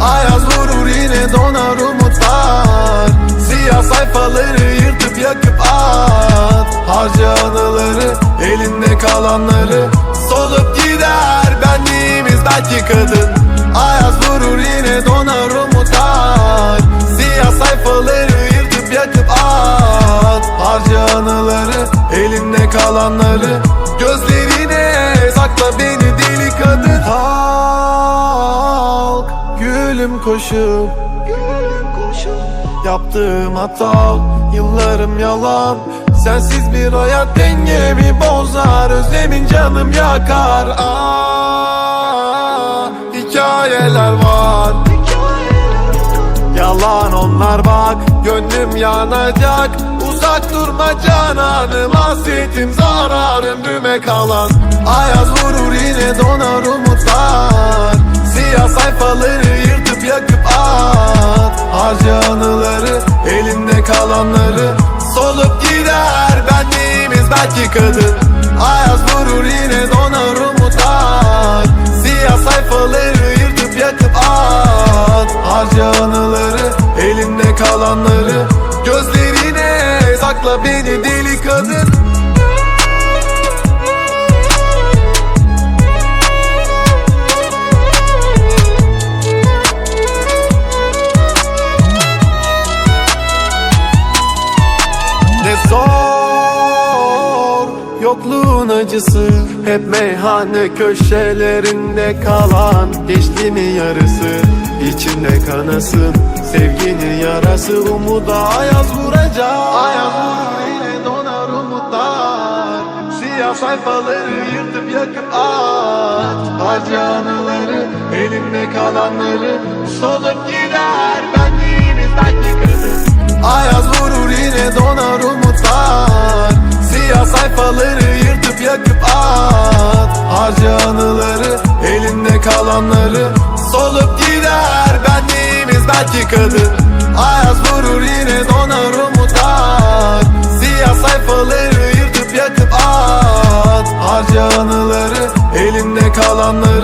Ayaz vurur yine donar umutlar. Siyah sayfaları yırtıp yakıp at. Harca anıları elinde kalanları Solup gider benliğimiz belki kadın. Ayaz vurur yine donar umutlar Siyah sayfaları yırtıp yakıp at. Harca anıları elinde kalanları. Gözlerine sakla beni deli kadın. Halk gülüm koşup Yaptığım hata yıllarım yalan Sensiz bir hayat dengemi bozar Özlemin canım yakar. Aa, Hikayeler var. Yalan onlar bak Gönlüm yanacak. Uzak durma cananım Hasretim zararım düme kalan. Ayaz vurur yine donar umutlar. Siyah sayfaları yırtıp yakıp at. Harca anıları elinde kalanları belki kadın Ayaz vurur yine donar umutlar. Siyah sayfaları yırtıp yakıp at. Harca anıları elinde kalanları. Gözlerine sakla beni deli kadın Yokluğun acısı Hep meyhane köşelerinde kalan Geçtiğini yarısı. İçinde kanasın Sevginin yarası. Umuda ayaz vuracak. Ayaz vurur donar umutlar. Siyah sayfaları yırtıp yakıp at Harca anıları elinde kalanları Solup gider kalanları Solup gider. Benliğimiz belki kadın Ayaz vurur yine donar umutlar Siyah sayfaları yırtıp yakıp at. Harca anıları elinde kalanları